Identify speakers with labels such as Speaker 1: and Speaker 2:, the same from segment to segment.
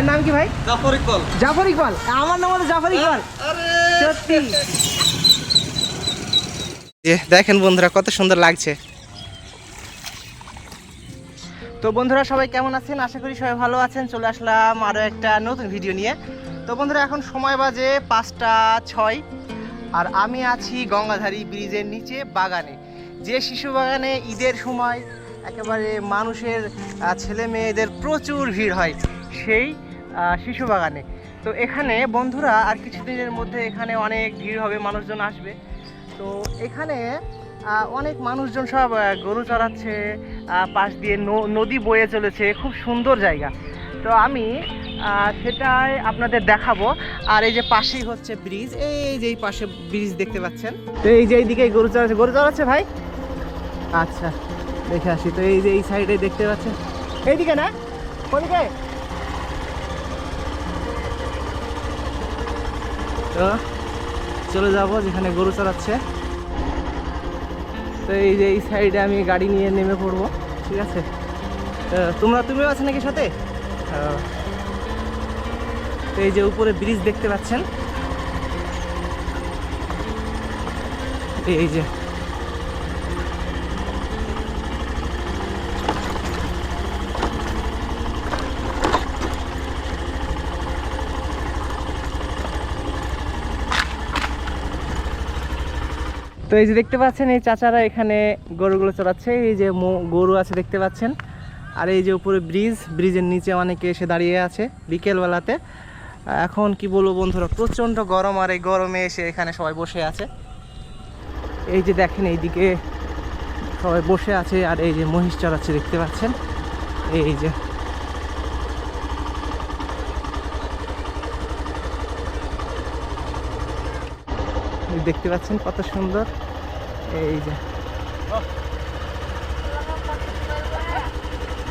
Speaker 1: ভাইয়ের নাম কি ভাই?
Speaker 2: জাফর ইকবাল।
Speaker 1: জাফর ইকবাল। আমার নাম হলো জাফর ইকবাল। সত্যি। যে দেখেন বন্ধুরা কত সুন্দর লাগছে। তো বন্ধুরা সবাই কেমন আছেন? আশা করি সবাই ভালো আছেন। চলে আসলাম আরও একটা নতুন ভিডিও নিয়ে। তো বন্ধুরা এখন সময় বাজে পাঁচটা ছয়। আর আমি আছি গঙ্গাধারী ব্রিজের নিচে বাগানে। যে শিশু বাগানে ঈদের সময় একেবারে মানুষের ছেলে মেয়েদের প্রচুর ভিড় হয় সেই শিশু বাগানে। তো এখানে বন্ধুরা আর কিছুদিনের মধ্যে এখানে অনেক ভিড় হবে, মানুষজন আসবে। তো এখানে অনেক মানুষজন সব গরু চড়াচ্ছে পাশ দিয়ে নদী বয়ে চলেছে, খুব সুন্দর জায়গা। তো আমি সেটাই আপনাদের দেখাবো। আর এই যে পাশেই হচ্ছে ব্রিজ, এই যে এই পাশে ব্রিজ দেখতে পাচ্ছেন? তো এই যে এইদিকে গরু চড়াচ্ছে গরু চড়াচ্ছে ভাই? আচ্ছা দেখে আসি। তো এই যে এই সাইডে দেখতে পাচ্ছেন? এইদিকে না? কোনদিকে? তো চলে যাব যেখানে গরু চড়াচ্ছে। তো এই যে এই সাইডে আমি গাড়ি নিয়ে নেমে পড়ব, ঠিক আছে? তোমরা তুমিও আছো নাকি সাথে? তো এই যে উপরে ব্রিজ দেখতে পাচ্ছেন? এই যে তো এই যে দেখতে পাচ্ছেন, এই চাচারা এখানে গরুগুলো চড়াচ্ছে। এই যে গরু আছে দেখতে পাচ্ছেন। আর এই যে উপরে ব্রিজ, ব্রিজের নিচে অনেকে এসে দাঁড়িয়ে আছে বিকেলবেলাতে। এখন কি বলব বন্ধুরা, প্রচণ্ড গরম আর এই গরমে এসে এখানে সবাই বসে আছে। এই যে দেখেন এইদিকে সবাই বসে আছে আর এই যে মহিষ চড়াচ্ছে দেখতে পাচ্ছেন। এই যে দেখতে পাচ্ছেন কত সুন্দর। এই যে।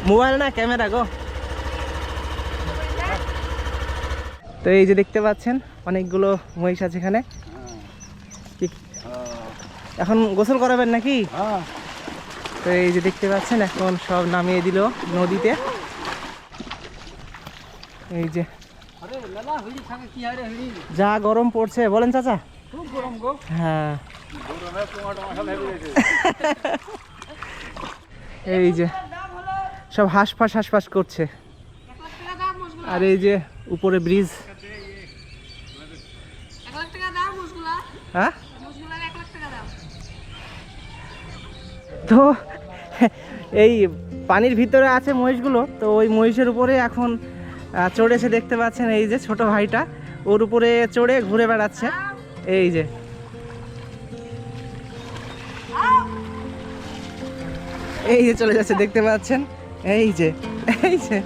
Speaker 1: মোবাইল না, ক্যামেরা গো। তো এই যে দেখতে পাচ্ছেন, অনেকগুলো মহিষ আছে এখানে। এখন গোসল করাবেন নাকি? তো এই যে দেখতে পাচ্ছেন, এখন সব নামিয়ে দিল নদীতে। এই যে। যা গরম পড়ছে, বলেন চাচা। হ্যাঁ। এই যে, সব হাঁসফাঁস হাঁসফাঁস করছে। আর এই যে, উপরে ব্রিজ। হ্যাঁ? তো, এই পানির ভিতরে আছে মহিষগুলো, তো ওই মহিষের উপরে এখন চড়েছে দেখতে পাচ্ছেন এই যে ছোট ভাইটা। ওর উপরে চড়ে ঘুরে বেড়াচ্ছে। এই যে। এই যে চলে যাচ্ছে, দেখতে পাচ্ছেন? এই যে এই যে।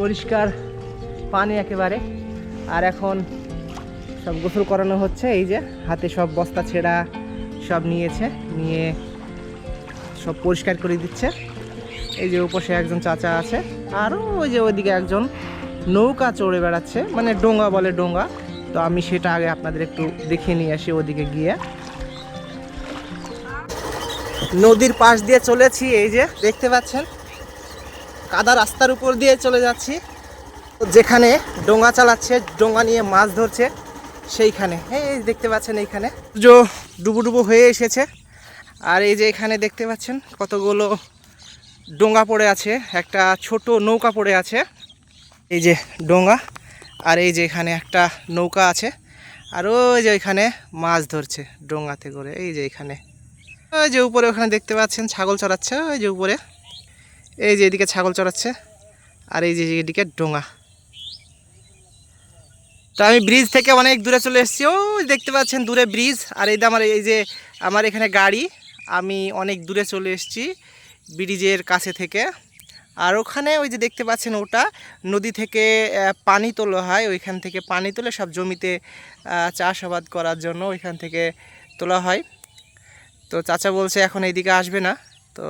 Speaker 1: পরিষ্কার পানি একেবারে। আর এখন সব গোসল করানো হচ্ছে, এই যে হাতে সব বস্তা ছেঁড়া সব নিয়েছে, নিয়ে সব পরিষ্কার করে দিচ্ছে। এই যে উপসে একজন চাচা আছে আরও ওই যে ওইদিকে একজন নৌকা চড়ে বেড়াচ্ছে মানে ডোঙ্গা বলে ডোঙ্গা। তো আমি সেটা আগে আপনাদের একটু দেখিয়ে নিয়ে আসি ওদিকে গিয়ে। নদীর পাশ দিয়ে চলেছি, এই যে দেখতে পাচ্ছেন? কাদা রাস্তার উপর দিয়ে চলে যাচ্ছি। যেখানে ডোঙ্গা চালাচ্ছে, ডোঙ্গা নিয়ে মাছ ধরছে। সেইখানে। এই দেখতে পাচ্ছেন এইখানে। সূর্য ডুবু ডুবু হয়ে এসেছে। আর এই যে এখানে দেখতে পাচ্ছেন কতগুলো ডোঙ্গা পড়ে আছে। একটা ছোট নৌকা পড়ে আছে। এই যে ডোঙ্গা আর এই যে এখানে একটা নৌকা আছে। আর ওই যে ওইখানে মাছ ধরছে ডোঙ্গাতে করে। এই যে এখানে। ওই যে উপরে ওখানে দেখতে পাচ্ছেন ছাগল চড়াচ্ছে। ওই যে উপরে। এই যে এদিকে ছাগল চড়াচ্ছে। আর এই যে এদিকে ডোঙা। তো আমি ব্রিজ থেকে অনেক দূরে চলে এসেছি। ও দেখতে পাচ্ছেন দূরে ব্রিজ আর এই আমার, এই যে আমার এখানে গাড়ি, আমি অনেক দূরে চলে এসেছি ব্রিজের কাছে থেকে। আর ওখানে ওই যে দেখতে পাচ্ছেন ওটা, নদী থেকে পানি তোলা হয়। ওইখান থেকে পানি তুলে সব জমিতে চাষাবাদ করার জন্য ওইখান থেকে তোলা হয়। তো চাচা বলছে এখন এইদিকে আসবে না। তো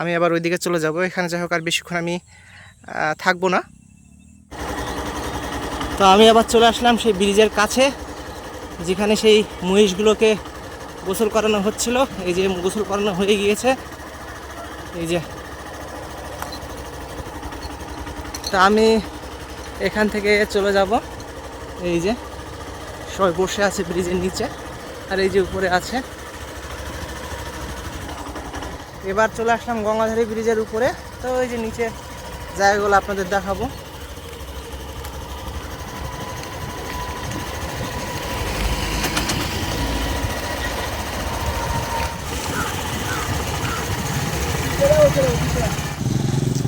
Speaker 1: আমি আবার ওইদিকে চলে যাব। এখানে যাই হোক আর বেশিক্ষণ আমি থাকব না। তো আমি আবার চলে আসলাম সেই ব্রিজের কাছে, যেখানে সেই মহিষগুলোকে গোসল করানো হচ্ছিল। এই যে গোসল করানো হয়ে গিয়েছে। এই যে। তা আমি এখান থেকে চলে যাব। এই যে, সবাই বসে আছে ব্রিজের নিচে, আর এই যে উপরে আছে। এবার চলে আসলাম গঙ্গাধারী ব্রিজের উপরে। তো ওই যে নিচে জায়গাগুলো আপনাদের দেখাবো।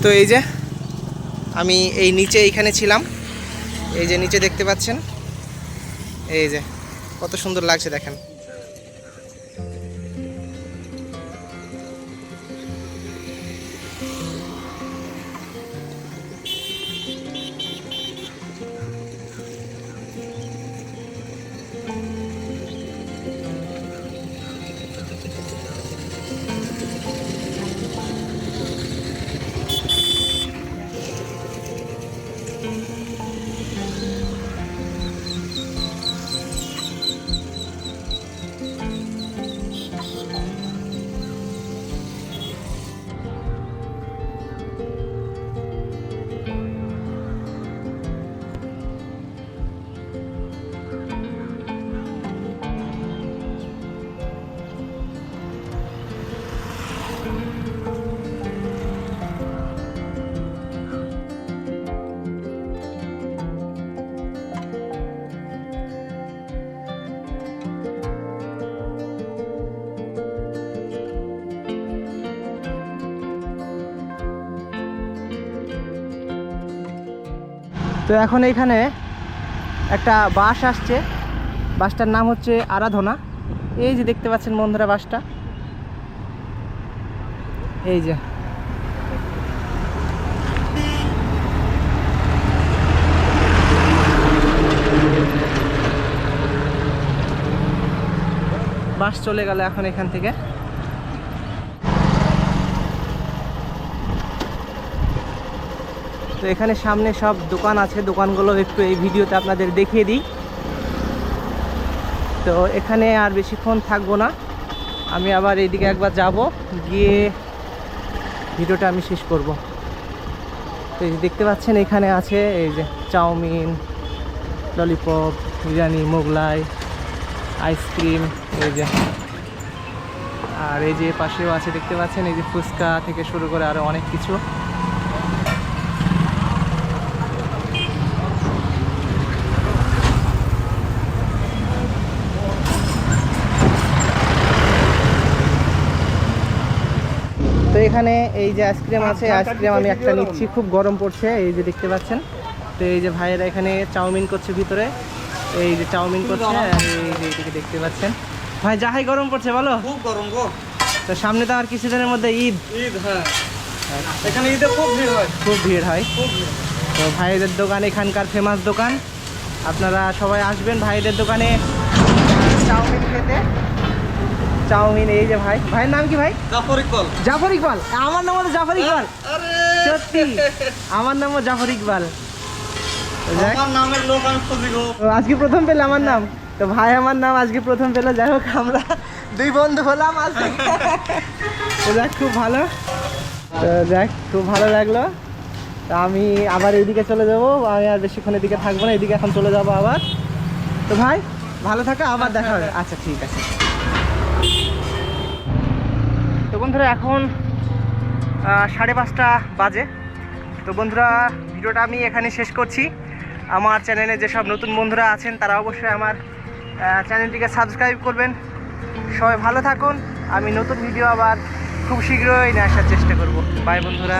Speaker 1: তো এই যে আমি এই নিচে এইখানে ছিলাম। এই যে নিচে দেখতে পাচ্ছেন? এই যে কত সুন্দর লাগছে দেখেন। তো এখন এইখানে একটা বাস আসছে। বাসটার নাম হচ্ছে আরাধনা। এই যে দেখতে পাচ্ছেন বন্ধুরা বাসটা। এই যে। বাস চলে গেল এখন এখান থেকে। তো এখানে সামনে সব দোকান আছে, দোকানগুলো একটু এই ভিডিওতে আপনাদের দেখিয়ে দিই। তো এখানে আর বেশিক্ষণ থাকব না। আমি আবার এইদিকে একবার যাব, গিয়ে ভিডিওটা আমি শেষ করব। তো এই যে দেখতে পাচ্ছেন, এখানে আছে এই যে chowmein, lollipop, biryani, Mughlai, ice cream, এই যে। আর এই যে পাশেও আছে, দেখতে পাচ্ছেন, এই যে ফুচকা থেকে শুরু করে আরও অনেক কিছু। এখানে এই যে আইসক্রিম আছে আইসক্রিম আমি একটা নিচ্ছি। খুব গরম পড়ছে এই যে দেখতে পাচ্ছেন। তো এই যে ভাইয়েরা এখানে চাউমিন করছে ভিতরে। এই যে চাউমিন করছে এই যে এইদিকে দেখতে পাচ্ছেন। ভাই যাহাই গরম পড়ছে বলো।
Speaker 2: খুব গরম গো।
Speaker 1: তো সামনে তো আর কিছুদিনের মধ্যে ঈদ।
Speaker 2: ঈদ হ্যাঁ। এখানে ঈদে খুব ভিড় হয়।
Speaker 1: খুব ভিড় হয়। তো ভাইদের দোকান এখানকার ফেমাস দোকান। আপনারা সবাই আসবেন ভাইদের দোকানে চাউমিন খেতে। চাউমিন এই যে ভাই। ভাইয়ের নাম কি ভাই?
Speaker 2: জাফর ইকবাল।
Speaker 1: জাফর ইকবাল। আমার নাম হলো জাফর ইকবাল। সত্যি। আমার নামও জাফর ইকবাল।
Speaker 2: আমার নামের লোক আমি খুঁজি
Speaker 1: আজকে প্রথম পেলে আমার নাম। তো ভাই আমার নাম আজকে প্রথম পেল। যাই হোক আমরা দুই বন্ধু হলাম আজ থেকে। তো যাক খুব ভালো। তো যাক খুব ভালো লাগল। তো আমি আবার এইদিকে চলে যাব। আমি আর বেশিক্ষণ এদিকে থাকব না এদিকে এখন চলে যাব আবার। তো ভাই ভালো থাকা আবার দেখা হবে। আচ্ছা ঠিক আছে তো বন্ধুরা, এখন সাড়ে পাঁচটা বাজে। তো বন্ধুরা, ভিডিওটা আমি এখানে শেষ করছি। আমার চ্যানেলে যেসব নতুন বন্ধুরা আছেন, তারা অবশ্যই আমার চ্যানেলটিকে সাবস্ক্রাইব করবেন। সবাই ভালো থাকুন। আমি নতুন ভিডিও আবার খুব শীঘ্রই নিয়ে আসার চেষ্টা করব। বাই বন্ধুরা।